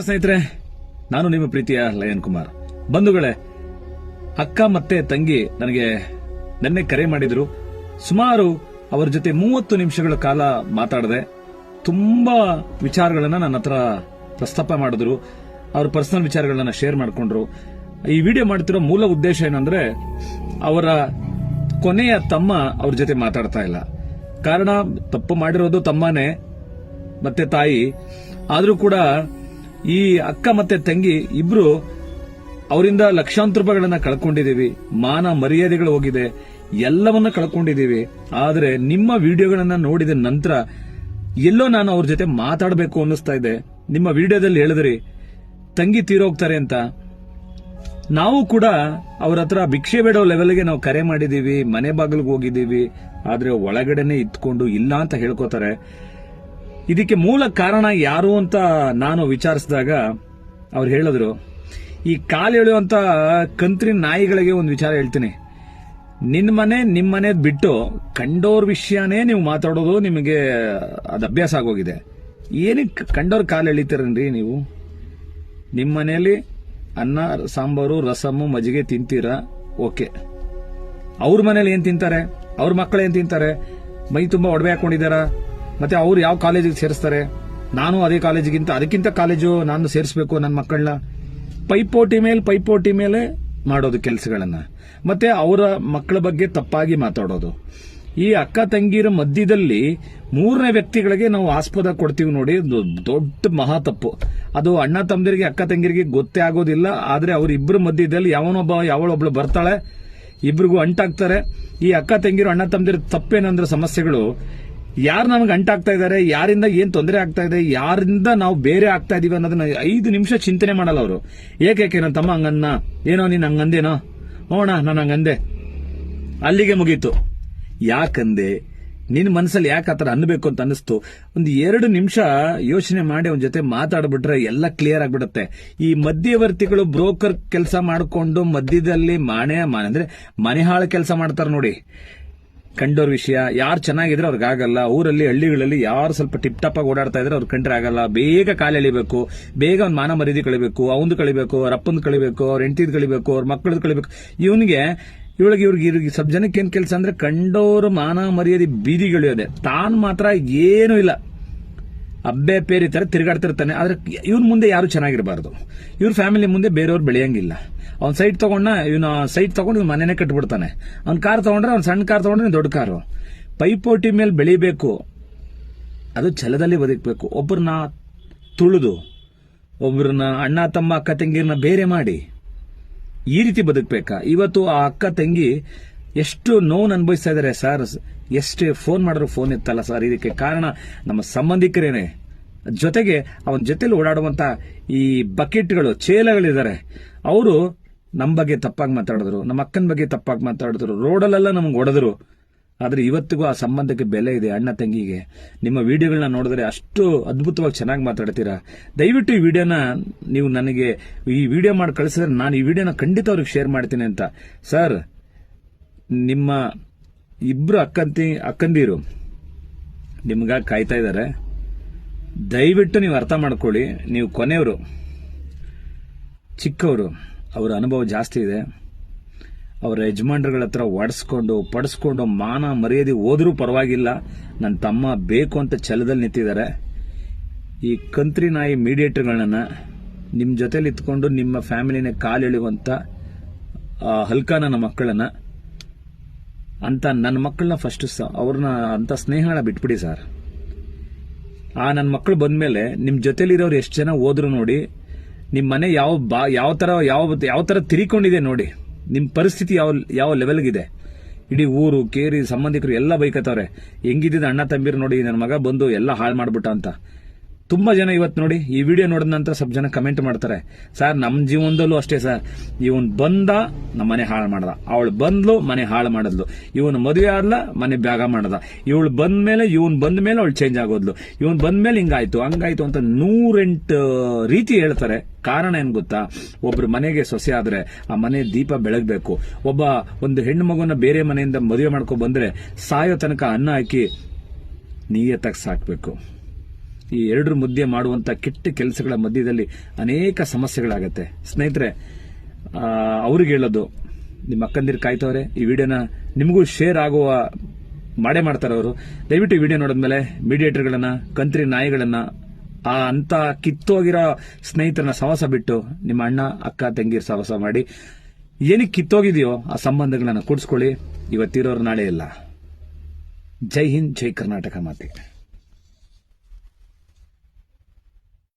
ಸ್ನೇಹಿತರೆ, ನಾನು ನಿಮ್ಮ ಪ್ರೀತಿಯ ಲಯನ್ ಕುಮಾರ್. ಬಂಧುಗಳೇ, ಅಕ್ಕ ಮತ್ತೆ ತಂಗಿ ನನಗೆ ನಿನ್ನೆ ಕರೆ ಮಾಡಿದ್ರು. ಸುಮಾರು ಅವರ ಜೊತೆ ಮೂವತ್ತು ನಿಮಿಷಗಳ ಕಾಲ ಮಾತಾಡಿದೆ ತುಂಬಾ ವಿಚಾರಗಳನ್ನ ನನ್ನ ಹತ್ರ ಪ್ರಸ್ತಾಪ ಮಾಡಿದ್ರು. ಅವ್ರ ಪರ್ಸನಲ್ ವಿಚಾರಗಳನ್ನ ಶೇರ್ ಮಾಡಿಕೊಂಡ್ರು. ಈ ವಿಡಿಯೋ ಮಾಡ್ತಿರೋ ಮೂಲ ಉದ್ದೇಶ ಏನಂದ್ರೆ, ಅವರ ಕೊನೆಯ ತಮ್ಮ ಅವ್ರ ಜೊತೆ ಮಾತಾಡ್ತಾ ಇಲ್ಲ. ಕಾರಣ, ತಪ್ಪು ಮಾಡಿರೋದು ತಮ್ಮನೇ, ಮತ್ತೆ ತಾಯಿ. ಆದರೂ ಕೂಡ ಈ ಅಕ್ಕ ಮತ್ತೆ ತಂಗಿ ಇಬ್ರು ಅವರಿಂದ ಲಕ್ಷಾಂತರ ರೂಪಾಯಿಗಳನ್ನ ಕಳ್ಕೊಂಡಿದೀವಿ ಮಾನ ಮರ್ಯಾದೆಗಳು ಹೋಗಿದೆ. ಎಲ್ಲವನ್ನ ಕಳ್ಕೊಂಡಿದೀವಿ ಆದ್ರೆ ನಿಮ್ಮ ವಿಡಿಯೋಗಳನ್ನ ನೋಡಿದ ನಂತರ ಎಲ್ಲೋ ನಾನು ಅವ್ರ ಜೊತೆ ಮಾತಾಡಬೇಕು ಅನ್ನಿಸ್ತಾ ಇದೆ. ನಿಮ್ಮ ವಿಡಿಯೋದಲ್ಲಿ ಹೇಳಿದ್ರಿ, ತಂಗಿ ತೀರೋಗ್ತಾರೆ ಅಂತ. ನಾವು ಕೂಡ ಅವ್ರ ಹತ್ರ ಭಿಕ್ಷೆ ಬೇಡೋ ಲೆವೆಲ್ಗೆ ನಾವು ಕರೆ ಮಾಡಿದೀವಿ ಮನೆ ಬಾಗಿಲಿಗೆ ಹೋಗಿದ್ದೀವಿ. ಆದ್ರೆ ಒಳಗಡೆನೆ ಇತ್ಕೊಂಡು ಇಲ್ಲ ಅಂತ ಹೇಳ್ಕೋತಾರೆ. ಇದಕ್ಕೆ ಮೂಲ ಕಾರಣ ಯಾರು ಅಂತ ನಾನು ವಿಚಾರಿಸಿದಾಗ ಅವ್ರು ಹೇಳಿದ್ರು, ಈ ಕಾಲು ಎಳೆಯುವಂತ ಕಂತ್ರಿ ನಾಯಿಗಳಿಗೆ ಒಂದು ವಿಚಾರ ಹೇಳ್ತೀನಿ. ನಿನ್ನ ಮನೆ ನಿಮ್ಮ ಮನೆ ಬಿಟ್ಟು ಕಂಡೋರ್ ವಿಷಯನೇ ನೀವು ಮಾತಾಡೋದು ನಿಮಗೆ ಅದು ಅಭ್ಯಾಸ ಆಗೋಗಿದೆ. ಏನಕ್ಕೆ ಕಂಡೋರ್ ಕಾಲು ಎಳಿತೀರನ್ರಿ ನೀವು? ನಿಮ್ಮ ಮನೆಯಲ್ಲಿ ಅನ್ನ, ಸಾಂಬಾರು ರಸಮ್ಮು ಮಜ್ಜಿಗೆ ತಿಂತೀರಾ? ಓಕೆ. ಅವ್ರ ಮನೇಲಿ ಏನು ತಿಂತಾರೆ? ಅವ್ರ ಮಕ್ಕಳು ಏನು ತಿಂತಾರೆ? ಮೈ ತುಂಬಾ ಒಡವೆ ಹಾಕೊಂಡಿದಾರ ಮತ್ತೆ ಅವ್ರು ಯಾವ ಕಾಲೇಜಿಗೆ ಸೇರಿಸ್ತಾರೆ? ನಾನು ಅದೇ ಕಾಲೇಜಿಗಿಂತ, ಅದಕ್ಕಿಂತ ಕಾಲೇಜು ನಾನು ಸೇರಿಸ್ಬೇಕು ನನ್ನ ಮಕ್ಕಳನ್ನ. ಪೈಪೋಟಿ ಮೇಲೆ ಪೈಪೋಟಿ ಮೇಲೆ ಮಾಡೋದು ಕೆಲಸಗಳನ್ನ. ಮತ್ತೆ ಅವರ ಮಕ್ಕಳ ಬಗ್ಗೆ ತಪ್ಪಾಗಿ ಮಾತಾಡೋದು. ಈ ಅಕ್ಕ ತಂಗಿರ ಮಧ್ಯದಲ್ಲಿ ಮೂರನೇ ವ್ಯಕ್ತಿಗಳಿಗೆ ನಾವು ಆಸ್ಪದ ಕೊಡ್ತೀವಿ ನೋಡಿ ದೊಡ್ಡ ಮಹಾ ತಪ್ಪು. ಅದು ಅಣ್ಣ ತಮ್ಮದಿರಿಗೆ, ಅಕ್ಕ ತಂಗಿರಿಗೆ ಗೊತ್ತೇ ಆಗೋದಿಲ್ಲ, ಆದರೆ ಅವರಿಬ್ಬರ ಮಧ್ಯದಲ್ಲಿ ಯಾವನೊಬ್ಬ, ಯಾವಳೊಬ್ಳು ಬರ್ತಾಳೆ, ಇಬ್ರಿಗೂ ಅಂಟಾಗ್ತಾರೆ. ಈ ಅಕ್ಕ ತಂಗಿರು, ಅಣ್ಣ ತಮ್ಮದಿರ ತಪ್ಪೇನಂದ್ರೆ ಸಮಸ್ಯೆಗಳು ಯಾರು ನಮ್ಗೆ ಅಂಟಾಗ್ತಾ ಇದ್ದಾರೆ ಯಾರಿಂದ ಏನ್ ತೊಂದರೆ ಆಗ್ತಾ ಇದೆ, ಯಾರಿಂದ ನಾವು ಬೇರೆ ಆಗ್ತಾ ಇದೀವಿ ಅನ್ನೋದನ್ನ ಐದು ನಿಮಿಷ ಚಿಂತನೆ ಮಾಡಲ್ಲ ಅವರು. ಏಕೆ ನನ್ನ ತಮ್ಮ ಹಂಗನ್ನ? ಏನೋ ನೀನ್ ಹಂಗಂದೇನೋ? ಹೋಣ ನಾನು ಹಂಗಂದೆ. ಅಲ್ಲಿಗೆ ಮುಗೀತು. ಯಾಕಂದೆ, ನಿನ್ ಮನಸ್ಸಲ್ಲಿ ಯಾಕೆ ಆತರ ಅನ್ಬೇಕು ಅಂತ ಅನಿಸ್ತು ಒಂದು ಎರಡು ನಿಮಿಷ ಯೋಚನೆ ಮಾಡಿ ಅವನ ಜೊತೆ ಮಾತಾಡ್ಬಿಟ್ರೆ ಎಲ್ಲ ಕ್ಲಿಯರ್ ಆಗಿಬಿಡುತ್ತೆ. ಈ ಮಧ್ಯವರ್ತಿಗಳು ಬ್ರೋಕರ್ ಕೆಲಸ ಮಾಡಿಕೊಂಡು ಮಧ್ಯದಲ್ಲಿ ಮಾಣೆ ಮಾನೆ ಅಂದ್ರೆ ಮನೆ ಹಾಳು ಕೆಲಸ ಮಾಡ್ತಾರೆ ನೋಡಿ. ಕಂಡೋರ್ ವಿಷಯ. ಯಾರು ಚೆನ್ನಾಗಿದ್ರೆ ಅವ್ರಿಗೆ ಆಗಲ್ಲ. ಊರಲ್ಲಿ, ಹಳ್ಳಿಗಳಲ್ಲಿ ಯಾರು ಸ್ವಲ್ಪ ಟಿಪ್ ಟಾಪ್ ಆಗಿ ಓಡಾಡ್ತಾ ಇದ್ರೆ ಅವ್ರು ಕಂಡ್ರೆ ಆಗಲ್ಲ. ಬೇಗ ಕಾಲು ಎಳಿಬೇಕು. ಬೇಗ ಅವ್ನ ಮಾನ ಮರ್ಯಾದೆ ಕಳಿಬೇಕು. ಅವಂದು ಕಳಿಬೇಕು, ಅವ್ರ ಅಪ್ಪಂದು ಕಳಿಬೇಕು, ಅವ್ರ ಹೆಂಡತಿದ್ ಕಳಿಬೇಕು, ಅವ್ರ ಮಕ್ಕಳದ್ ಕಳಿಬೇಕು. ಇವನಿಗೆ, ಇವಳಿಗೆ ಇವ್ರಿಗೆ ಇವ್ರಿಗೆ ಸ್ವಲ್ಪ ಜನಕ್ಕೆ ಏನ್ ಕೆಲಸ ಅಂದ್ರೆ ಕಂಡೋರು ಮಾನ ಮರ್ಯಾದೆ ಬೀದಿಗಳಿಯೋದೆ ತಾನು ಮಾತ್ರ ಏನೂ ಇಲ್ಲ. ಅಬ್ಬೆ ಪೇರಿ ತರ ತಿರುಗಾಡ್ತಿರ್ತಾನೆ. ಆದ್ರೆ ಇವ್ನ ಮುಂದೆ ಯಾರು ಚೆನ್ನಾಗಿರಬಾರ್ದು. ಇವ್ರ ಫ್ಯಾಮಿಲಿ ಮುಂದೆ ಬೇರೆಯವ್ರು ಬೆಳೆಯಂಗಿಲ್ಲ. ಅವ್ನ ಸೈಟ್ ತಗೊಂಡ ಇವನ ಸೈಟ್ ತಗೊಂಡು ಇವ್ನ ಮನೆನೇ ಕಟ್ಬಿಡ್ತಾನೆ. ಅವ್ನ ಕಾರ್ ತಗೊಂಡ್ರೆ ಅವ್ನ ಸಣ್ಣ ಕಾರ್ ತಗೊಂಡ್ರೆ ದೊಡ್ಡ ಕಾರು ಪೈಪೋಟಿ ಮೇಲೆ ಬೆಳಿಬೇಕು. ಅದು ಛಲದಲ್ಲಿ ಬದುಕಬೇಕು. ಒಬ್ಬರನ್ನ ತುಳಿದು ಒಬ್ಬರನ್ನ ಅಣ್ಣ, ತಮ್ಮ, ಅಕ್ಕ ತಂಗಿರನ್ನ ಬೇರೆ ಮಾಡಿ ಈ ರೀತಿ ಬದುಕಬೇಕಾ? ಇವತ್ತು ಆ ಅಕ್ಕ, ತಂಗಿ ಎಷ್ಟು ನೋವು ಅನುಭವಿಸ್ತಾ ಇದಾರೆ ಸರ್? ಎಷ್ಟೇ ಫೋನ್ ಮಾಡಿದ್ರು ಫೋನ್ ಇತ್ತಲ್ಲ ಸರ್. ಇದಕ್ಕೆ ಕಾರಣ ನಮ್ಮ ಸಂಬಂಧಿಕರೇನೆ. ಜೊತೆಗೆ ಅವನ ಜೊತೆಲಿ ಓಡಾಡುವಂತ ಈ ಬಕೆಟ್ಗಳು, ಚೇಲಗಳಿದ್ದಾರೆ. ಅವರು ನಮ್ಮ ಬಗ್ಗೆ ತಪ್ಪಾಗಿ ಮಾತಾಡಿದ್ರು, ನಮ್ಮ ಅಕ್ಕನ ಬಗ್ಗೆ ತಪ್ಪಾಗಿ ಮಾತಾಡಿದ್ರು, ರೋಡಲ್ಲೆಲ್ಲ ನಮ್ಗೆ ಹೊಡೆದ್ರು. ಆದರೆ ಇವತ್ತಿಗೂ ಆ ಸಂಬಂಧಕ್ಕೆ ಬೆಲೆ ಇದೆ ಅಣ್ಣ ತಂಗಿಗೆ. ನಿಮ್ಮ ವಿಡಿಯೋಗಳನ್ನ ನೋಡಿದ್ರೆ ಅಷ್ಟು ಅದ್ಭುತವಾಗಿ ಚೆನ್ನಾಗಿ ಮಾತಾಡ್ತೀರಾ? ದಯವಿಟ್ಟು ಈ ವಿಡಿಯೋನ ನೀವು ನನಗೆ ಈ ವಿಡಿಯೋ ಮಾಡಿ ಕಳಿಸಿದ್ರೆ ನಾನು ಈ ವಿಡಿಯೋನ ಖಂಡಿತ ಅವ್ರಿಗೆ ಶೇರ್ ಮಾಡ್ತೀನಿ ಅಂತ. ಸರ್ ನಿಮ್ಮ ಇಬ್ಬರು ಅಕ್ಕಂತಿ, ಅಕ್ಕಂದಿರು ನಿಮ್ಗಾಗಿ ಕಾಯ್ತಾ ಇದ್ದಾರೆ. ದಯವಿಟ್ಟು ನೀವು ಅರ್ಥ ಮಾಡ್ಕೊಳ್ಳಿ, ನೀವು ಕೊನೆಯವರು, ಚಿಕ್ಕವರು, ಅವರ ಅನುಭವ ಜಾಸ್ತಿ ಇದೆ. ಅವರ ಯಜಮಾನ್ರುಗಳ ಹತ್ರ ಒಡಿಸ್ಕೊಂಡು ಪಡಿಸ್ಕೊಂಡು, ಮಾನ ಮರ್ಯಾದೆ ಹೋದರೂ ಪರವಾಗಿಲ್ಲ. ನನ್ನ ತಮ್ಮ ಬೇಕು ಅಂತ ಛಲದಲ್ಲಿ ನಿಂತಿದ್ದಾರೆ. ಈ ಕಂತ್ರಿ ನಾಯಿ ಮೀಡಿಯೇಟರ್ಗಳನ್ನ ನಿಮ್ಮ ಜೊತೆಲಿ ಇತ್ಕೊಂಡು ನಿಮ್ಮ ಫ್ಯಾಮಿಲಿನೇ ಕಾಲೆಳೆಯುವಂಥ ಹಲ್ಕಾನ ಮಕ್ಕಳನ್ನ ಅಂತ ನನ್ನ ಮಕ್ಕಳನ್ನ ಫಸ್ಟ್ ಅವ್ರನ್ನ ಅಂತ ಸ್ನೇಹನ ಬಿಟ್ಬಿಡಿ ಸರ್ ಆ ನನ್ನ ಮಕ್ಕಳು ಬಂದಮೇಲೆ ನಿಮ್ಮ ಜೊತೆಲಿರೋರು ಎಷ್ಟು ಜನ ಹೋದ್ರು ನೋಡಿ ನಿಮ್ಮ ಮನೆ ಯಾವ ಬಾ ಯಾವ ಥರ ಯಾವ ಯಾವ ಥರ ತಿರಿಕೊಂಡಿದೆ ನೋಡಿ. ನಿಮ್ಮ ಪರಿಸ್ಥಿತಿ ಯಾವ ಯಾವ ಲೆವೆಲ್ಗಿದೆ ಇಡೀ ಊರು, ಕೇರಿ, ಸಂಬಂಧಿಕರು ಎಲ್ಲ ಬೈಕತ್ತವ್ರೆ. ಹೆಂಗಿದ್ದ ಅಣ್ಣ ತಂಬಿರು ನೋಡಿ ನನ್ನ ಮಗ ಬಂದು ಎಲ್ಲ ಹಾಳು ಮಾಡ್ಬಿಟ್ಟ ಅಂತ. ತುಂಬಾ ಜನ ಇವತ್ತು ನೋಡಿ ಈ ವಿಡಿಯೋ ನೋಡಿದ ನಂತರ ಸ್ವಲ್ಪ ಜನ ಕಮೆಂಟ್ ಮಾಡ್ತಾರೆ. ಸರ್ ನಮ್ಮ ಜೀವನದಲ್ಲೂ ಅಷ್ಟೇ ಸರ್. ಇವನ್ ಬಂದ ನಮ್ಮ ಮನೆ ಹಾಳು ಮಾಡ್ದ. ಅವಳು ಬಂದ್ಲು, ಮನೆ ಹಾಳು ಮಾಡಿದ್ಲು. ಇವನು ಮದುವೆ ಆದ್ಲ, ಮನೆ ಬ್ಯಾಗ ಮಾಡ್ದ. ಇವಳು ಬಂದ ಮೇಲೆ, ಇವನ್ ಬಂದ ಮೇಲೆ ಅವಳು ಚೇಂಜ್ ಆಗೋದ್ಲು. ಇವನ್ ಬಂದ್ಮೇಲೆ ಹಿಂಗಾಯ್ತು, ಹಂಗಾಯ್ತು ಅಂತ ನೂರೆಂಟು ರೀತಿ ಹೇಳ್ತಾರೆ. ಕಾರಣ ಏನ್ ಗೊತ್ತಾ? ಒಬ್ರು ಮನೆಗೆ ಸೊಸೆ ಆದ್ರೆ ಆ ಮನೆ ದೀಪ ಬೆಳಗ್ಬೇಕು. ಒಬ್ಬ ಒಂದು ಹೆಣ್ಣು ಮಗುನ ಬೇರೆ ಮನೆಯಿಂದ ಮದುವೆ ಮಾಡ್ಕೊ ಬಂದ್ರೆ ಸಾಯೋ ತನಕ ಅನ್ನ ಹಾಕಿ ನೀಯತ್ತಾಗಿ ಸಾಕ್ಬೇಕು. ಈ ಎರಡರ ಮಧ್ಯೆ ಮಾಡುವಂತ ಕೆಟ್ಟ ಕೆಲಸಗಳ ಮಧ್ಯದಲ್ಲಿ ಅನೇಕ ಸಮಸ್ಯೆಗಳಾಗತ್ತೆ. ಸ್ನೇಹಿತರೆ ಅವ್ರಿಗೆ ಹೇಳೋದು, ನಿಮ್ಮ ಅಕ್ಕಂದಿರು ಕಾಯ್ತವ್ರೆ, ಈ ವಿಡಿಯೋನ ನಿಮಗೂ ಶೇರ್ ಆಗುವ ಮಾಡೇ ಮಾಡ್ತಾರೆ ಅವರು. ದಯವಿಟ್ಟು ವಿಡಿಯೋ ನೋಡಿದ್ಮೇಲೆ ಮೀಡಿಯೇಟರ್ಗಳನ್ನ, ಕಂತ್ರಿ ನಾಯಿಗಳನ್ನು, ಆ ಅಂತ ಕಿತ್ತೋಗಿರೋ ಸ್ನೇಹಿತರನ್ನ ಸಹವಾಸ ಬಿಟ್ಟು ನಿಮ್ಮ ಅಣ್ಣ, ಅಕ್ಕ ತಂಗಿರ್ ಸಹವಾಸ ಮಾಡಿ. ಏನಕ್ಕೆ ಕಿತ್ತೋಗಿದೆಯೋ ಆ ಸಂಬಂಧಗಳನ್ನ ಕೂಡಿಸ್ಕೊಳ್ಳಿ. ಇವತ್ತಿರೋರು ನಾಳೆ ಇಲ್ಲ. ಜೈ ಹಿಂದ್, ಜೈ ಕರ್ನಾಟಕ ಮಾತೆ.